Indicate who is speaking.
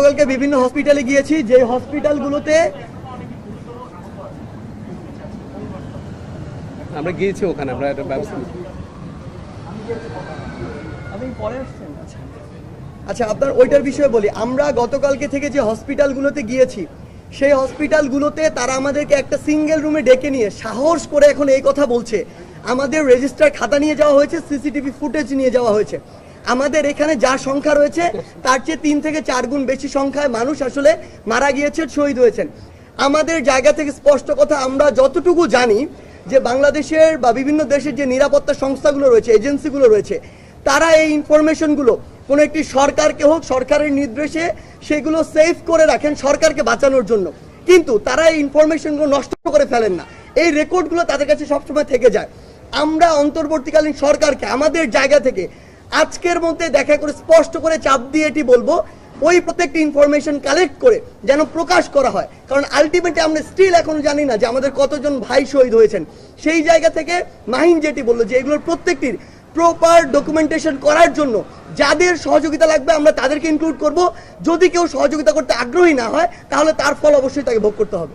Speaker 1: গতকালকে বিভিন্ন হসপিটালে গিয়েছি যে হসপিটালগুলোতে
Speaker 2: আমরা গিয়েছি ওখানে আমরা একটা ব্যবস্থা
Speaker 1: আচ্ছা আচ্ছা আপনার ওইটার বিষয়ে বলি। আমরা গতকালকে থেকে যে হসপিটালগুলোতে গিয়েছি সেই হসপিটালগুলোতে তারা আমাদেরকে একটা সিঙ্গেল রুমে ডেকে নিয়ে সাহস করে এখন এই কথা বলছে। আমাদের রেজিস্টার খাতা নিয়ে যাওয়া হয়েছে সিসিটিভি ফুটেজ নিয়ে যাওয়া হয়েছে। আমাদের এখানে যা সংখ্যা রয়েছে, তার চেয়ে তিন থেকে চার গুণ বেশি সংখ্যায় মানুষ আসলে মারা গিয়েছে, শহীদ হয়েছেন। আমাদের জায়গা থেকে স্পষ্ট কথা, আমরা যতটুকু জানি যে বাংলাদেশের বা বিভিন্ন দেশের যে নিরাপত্তা সংস্থাগুলো রয়েছে, এজেন্সিগুলো রয়েছে, তারা এই ইনফরমেশনগুলো কোনো একটি সরকারকে হোক, সরকারের নির্দেশে সেগুলো সেভ করে রাখেন সরকারকে বাঁচানোর জন্য। কিন্তু তারা এই ইনফরমেশনগুলো নষ্ট করে ফেলেন না। এই রেকর্ডগুলো তাদের কাছে সবসময় থেকে যায়। আমরা অন্তর্বর্তীকালীন সরকারকে, আমাদের জায়গা থেকে আজকের মধ্যে দেখা করে স্পষ্ট করে চাপ দিয়ে এটি বলব, ওই প্রত্যেকটি ইনফরমেশন কালেক্ট করে যেন প্রকাশ করা হয়। কারণ আলটিমেটলি আমরা স্টিল এখনও জানি না যে আমাদের কতজন ভাই শহীদ হয়েছেন। সেই জায়গা থেকে মাহিন যেটি বলল যে এগুলোর প্রত্যেকটির প্রপার ডকুমেন্টেশন করার জন্য যাদের সহযোগিতা লাগবে আমরা তাদেরকে ইনক্লুড করব। যদি কেউ সহযোগিতা করতে আগ্রহী না হয়, তাহলে তার ফল অবশ্যই তাকে ভোগ করতে হবে।